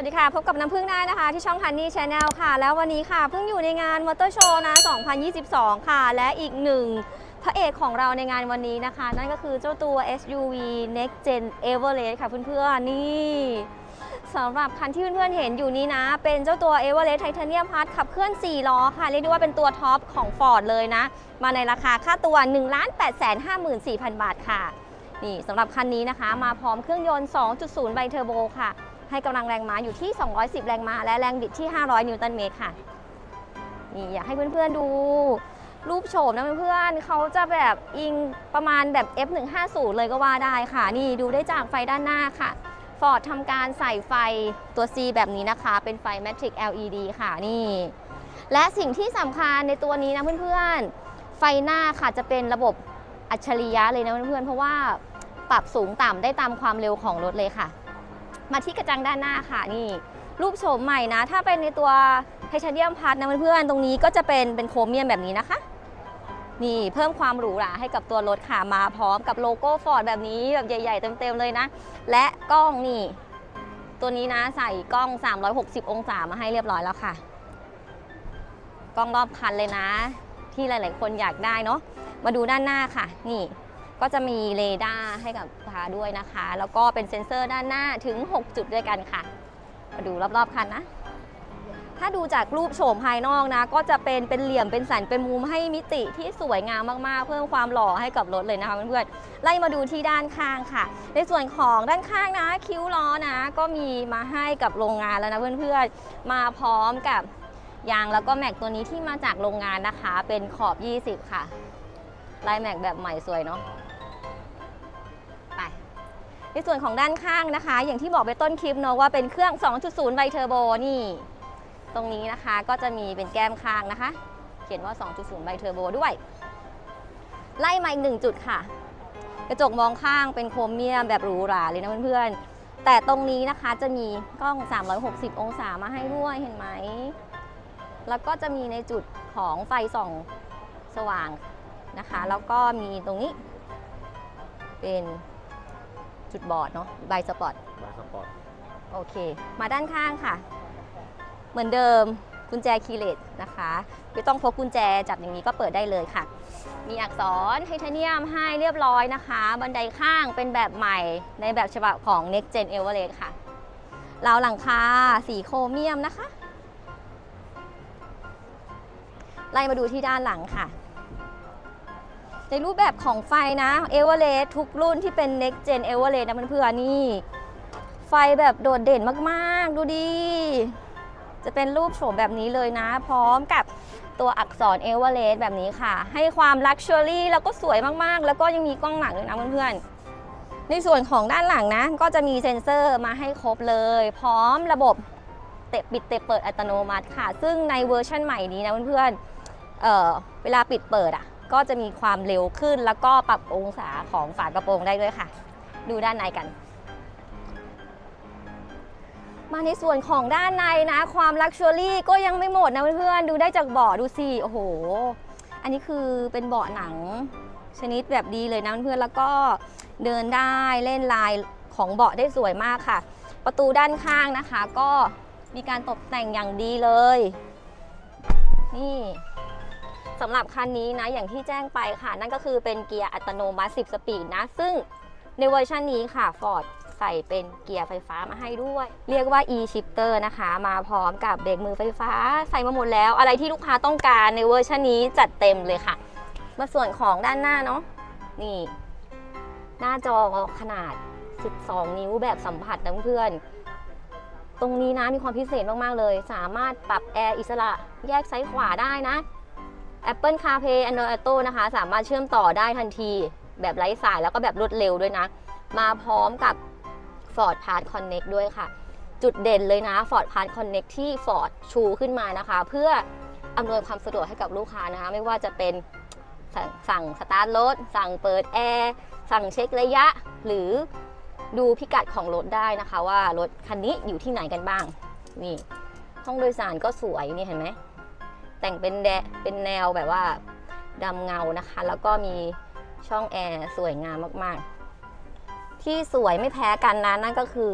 วัสดีค่ะ พบกับน้ำพึ่งได้นะคะ ที่ช่อง Honey Channel ค่ะ แล้ววันนี้ค่ะพิ่งอยู่ในงานมอเตอร์โชว์นะ 2022 ค่ะ และอีกหนึ่งพระเอกของเราในงานวันนี้นะคะ นั่นก็คือเจ้าตัว SUV Next Gen Everest ค่ะเพื่อนๆ นี่สำหรับคันที่เพื่อนๆเห็นอยู่นี้นะ เป็นเจ้าตัว Everest Titanium Plus ขับเคลื่อน 4 ล้อค่ะ เรียกได้ว่าเป็นตัวท็อปของ Ford เลยนะ มาในราคาค่าตัว 1 8 5 4 0 0 0 บาทค่ะ นี่สำหรับคันนี้นะคะ มาพร้อมเครื่องยนต์ 2.0 ไบเทอร์โบค่ะ ให้กำลังแรงม้าอยู่ที่ 210 แรงม้าและแรงบิดที่ 500 นิวตันเมตรค่ะนี่อยากให้เพื่อนๆดูรูปโฉมนะเพื่อนๆเขาจะแบบอิงประมาณแบบ F150 เลยก็ว่าได้ค่ะ นี่ดูได้จากไฟด้านหน้าค่ะ Ford ทำการใส่ไฟตัว C แบบนี้นะคะ เป็นไฟ Matrix LED ค่ะนี่ และสิ่งที่สำคัญในตัวนี้นะเพื่อนๆ ไฟหน้าค่ะจะเป็นระบบอัจฉริยะเลยนะเพื่อนๆ เพราะว่าปรับสูงต่ำได้ตามความเร็วของรถเลยค่ะ มาที่กระจังด้านหน้าค่ะนี่ รูปโฉมใหม่นะ ถ้าเป็นในตัวไทเทเนียมพัทนะเพื่อนๆตรงนี้ก็จะเป็นเป็นโครเมียมแบบนี้นะคะ นี่เพิ่มความหรูหราให้กับตัวรถค่ะมาพร้อมกับโลโก้ฟอร์ดแบบนี้แบบใหญ่ ๆ เต็มๆเลยนะ และกล้องนี่ ตัวนี้นะใส่กล้อง 360 องศามาให้เรียบร้อยแล้วค่ะ กล้องรอบคันเลยนะ ที่หลาย ๆ คนอยากได้เนาะมาดูด้านหน้าค่ะ นี่ ก็จะมีเรดาร์ให้กับลูกค้าด้วยนะคะ แล้วก็เป็นเซ็นเซอร์ด้านหน้าถึง 6 จุดด้วยกันค่ะ มาดูรอบๆคันนะ ถ้าดูจากรูปโฉมภายนอกนะ ก็จะเป็นเป็นเหลี่ยมเป็นสันเป็นมุมให้มิติที่สวยงามมากๆ เพิ่มความหล่อให้กับรถเลยนะคะเพื่อนๆไล่มาดูที่ด้านข้างค่ะ ในส่วนของด้านข้างนะ คิ้วล้อนะ ก็มีมาให้กับโรงงานแล้วนะเพื่อนๆมาพร้อมกับยางแล้วก็แม็กตัวนี้ที่มาจากโรงงานนะคะ เป็นขอบ 20 ค่ะลายแม็กแบบใหม่สวยเนาะ ในส่วนของด้านข้างนะคะ อย่างที่บอกไปต้นคลิปเนอะว่าเป็นเครื่อง 2.0ไบเทอร์โบนี่ ตรงนี้นะคะก็จะมีเป็นแก้มข้างนะคะ เขียนว่า 2.0ไบเทอร์โบด้วย ไล่มาอีกหนึ่งจุดค่ะ กระจกมองข้างเป็นโครเมียมแบบหรูหราเลยนะเพื่อนๆ แต่ตรงนี้นะคะจะมีกล้อง 360 องศามาให้ด้วยเห็นไหม แล้วก็จะมีในจุดของไฟส่องสว่างนะคะ แล้วก็มีตรงนี้ เป็น จุดบอดเนาะใบสปอตบาสปอร์ตโอเค มาด้านข้างค่ะ เหมือนเดิมกุญแจคีย์เลสนะคะ ไม่ต้องพกกุญแจจับอย่างนี้ก็เปิดได้เลยค่ะ มีอักษรไทเทเนียมให้เรียบร้อยนะคะ บันไดข้างเป็นแบบใหม่ในแบบฉบับของ Next Gen Everest ค่ะราวหลังคาสีโครเมียมนะคะ ไล่มาดูที่ด้านหลังค่ะ ในรูปแบบของไฟนะเอเวอเรสทุกรุ่นที่เป็น Next Gen e v e r e s t นะเพื่อนๆนี่ ไฟแบบโดดเด่นมากๆ ดูดี จะเป็นรูปโฉมแบบนี้เลยนะ พร้อมกับตัวอักษรเอเวอเรสต์แบบนี้ค่ะ ให้ความลักชัวรี่แล้วก็สวยมากๆ แล้วก็ยังมีกล้องหลังด้วยนะเพื่อนๆ ในส่วนของด้านหลังนะ ก็จะมีเซ็นเซอร์มาให้ครบเลย พร้อมระบบเตะปิดเตะเปิดอัตโนมัติค่ะ ซึ่งในเวอร์ชั่นใหม่นี้นะเพื่อนๆเเวลาปิดเปิดอะ ก็จะมีความเร็วขึ้น แล้วก็ปรับองศาของฝากระโปรงได้ด้วยค่ะ ดูด้านในกัน มาในส่วนของด้านในนะ ความลักชัวรี่ก็ยังไม่หมดนะเพื่อนๆ ดูได้จากเบาะดูสิ โอ้โห อันนี้คือเป็นเบาะหนังชนิดแบบดีเลยนะเพื่อนๆ แล้วก็เดินได้เล่นลายของเบาะได้สวยมากค่ะ ประตูด้านข้างนะคะ ก็มีการตกแต่งอย่างดีเลย นี่ สำหรับคันนี้นะอย่างที่แจ้งไปค่ะ นั่นก็คือเป็นเกียร์อัตโนมัติ 10 สปีดนะ ซึ่งในเวอร์ชันนี้ค่ะ Ford ใส่เป็นเกียร์ไฟฟ้ามาให้ด้วย เรียกว่า e-shifter นะคะ มาพร้อมกับเบรกมือไฟฟ้า ใส่มาหมดแล้ว อะไรที่ลูกค้าต้องการในเวอร์ชันนี้จัดเต็มเลยค่ะ มาส่วนของด้านหน้าเนาะนี่ หน้าจอขนาด 12 นิ้วแบบสัมผัสนะเพื่อนตรงนี้นะมีความพิเศษมาก ๆ เลย สามารถปรับแอร์อิสระแยกซ้ายขวาได้นะ Apple CarPlay Android Auto นะคะ สามารถเชื่อมต่อได้ทันที แบบไร้สายแล้วก็แบบรวดเร็วด้วยนะ มาพร้อมกับ Ford Pass Connect ด้วยค่ะ จุดเด่นเลยนะ Ford Pass Connect ที่ Ford ชูขึ้นมานะคะ เพื่ออำนวยความสะดวกให้กับลูกค้านะคะ ไม่ว่าจะเป็นสั่งสั่งสตาร์ทรถ สั่งเปิดแอร์ สั่งเช็คระยะ หรือดูพิกัดของรถได้นะคะ ว่ารถคันนี้อยู่ที่ไหนกันบ้าง นี่ ห้องโดยสารก็สวยนี่เห็นไหม แต่งเป็นแดเป็นแนวแบบว่าดำเงานะคะ แล้วก็มีช่องแอร์สวยงามมากๆ ที่สวยไม่แพ้กันนะนั่นก็คือ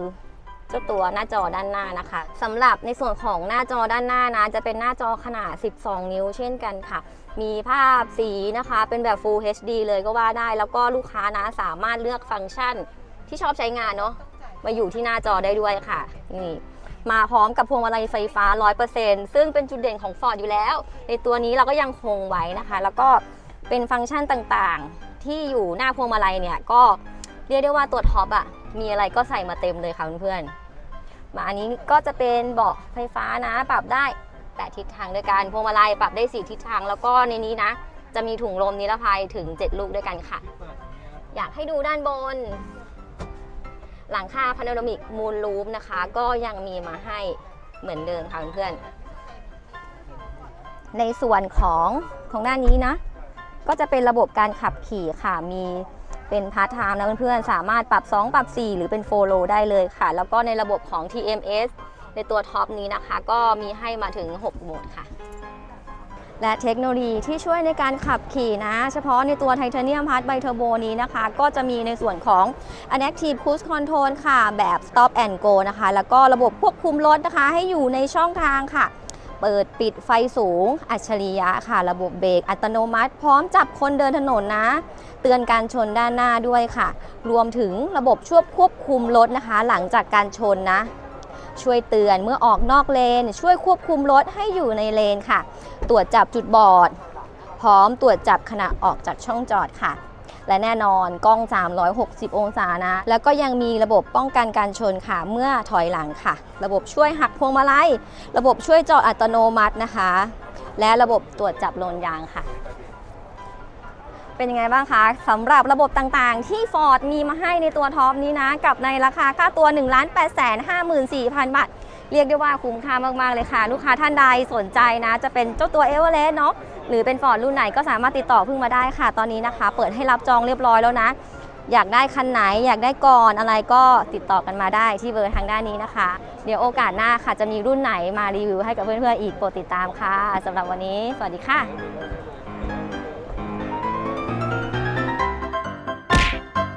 เจ้าตัวหน้าจอด้านหน้านะคะสำหรับในส่วนของหน้าจอด้านหน้านะ จะเป็นหน้าจอขนาด 12 นิ้วเช่นกันค่ะ มีภาพสีนะคะ เป็นแบบ Full HD เลยก็ว่าได้ แล้วก็ลูกค้านะสามารถเลือกฟังก์ชันที่ชอบใช้งานเนาะมาอยู่ที่หน้าจอได้ด้วยค่ะ นี่ มาพร้อมกับพวงมาลัยไฟฟ้า 100%ซึ่งเป็นจุดเด่นของ Ford อยู่แล้ว ในตัวนี้เราก็ยังคงไว้นะคะ แล้วก็เป็นฟังก์ชันต่างๆ ที่อยู่หน้าพวงมาลัยเนี่ยก็เรียกได้ว่าตัวท็อปอะมีอะไรก็ใส่มาเต็มเลยค่ะเพื่อนๆมาอันนี้ก็จะเป็นเบาะไฟฟ้านะ ปรับได้8ทิศทางด้วยกันพวงมาลัยปรับได้4ทิศทาง แล้วก็ในนี้นะ จะมีถุงลมนิรภัยถึง 7 ลูกด้วยกันค่ะ อยากให้ดูด้านบน หลังคาพานาโรมิกมูลรูฟนะคะ ก็ยังมีมาให้เหมือนเดิมค่ะเพื่อนๆในส่วนของของด้านนี้นะ ก็จะเป็นระบบการขับขี่ค่ะมีเป็นพาร์ทไทม์นะเพื่อนๆ สามารถปรับ 2 ปรับ 4 หรือเป็นโฟโลได้เลยค่ะ แล้วก็ในระบบของ TMS ในตัวท็อปนี้นะคะ ก็มีให้มาถึง 6 โหมดค่ะ และเทคโนโลยีที่ช่วยในการขับขี่นะ เฉพาะในตัวไทเทเนียมพาร์ทไบเทอร์โบนี้นะคะ ก็จะมีในส่วนของ Adaptive Cruise Control ค่ะ แบบ Stop and Go นะคะ แล้วก็ระบบควบคุมรถนะคะ ให้อยู่ในช่องทางค่ะ เปิดปิดไฟสูง อัจฉริยะค่ะ ระบบเบรกอัตโนมัติ พร้อมจับคนเดินถนนนะ เตือนการชนด้านหน้าด้วยค่ะ รวมถึงระบบช่วยควบคุมรถนะคะ หลังจากการชนนะ ช่วยเตือนเมื่อออกนอกเลน ช่วยควบคุมรถให้อยู่ในเลนค่ะ ตรวจจับจุดบอด พร้อมตรวจจับขณะออกจากช่องจอดค่ะ และแน่นอนกล้อง 360 องศานะ แล้วก็ยังมีระบบป้องกันการชนค่ะ เมื่อถอยหลังค่ะ ระบบช่วยหักพวงมาลัย ระบบช่วยจอดอัตโนมัตินะคะ และระบบตรวจจับโลนยางค่ะ เป็นยังไงบ้างคะสำหรับระบบต่างๆ ที่ Ford มีมาให้ในตัวท็อปนี้นะ กับในราคาค่าตัว 1 8 5 4 0 0 0 บาท เรียกได้ว่าคุ้มค่ามาก ๆ เลยค่ะ ลูกค้าท่านใดสนใจนะ จะเป็นเจ้าตัวเอเวอเรสต์เนาะหรือเป็นฟอร์ดรุ่นไหนก็สามารถติดต่อพิ่งมาได้ค่ะ ตอนนี้นะคะ เปิดให้รับจองเรียบร้อยแล้วนะ อยากได้คันไหน อยากได้ก่อนอะไรก็ติดต่อกันมาได้ที่เบอร์ทางด้านนี้นะคะ เดี๋ยวโอกาสหน้าค่ะจะมีรุ่นไหนมารีวิวให้กับเพื่อนๆอีกโปรดติดตามค่ะสำหรับวันนี้ สวัสดีค่ะ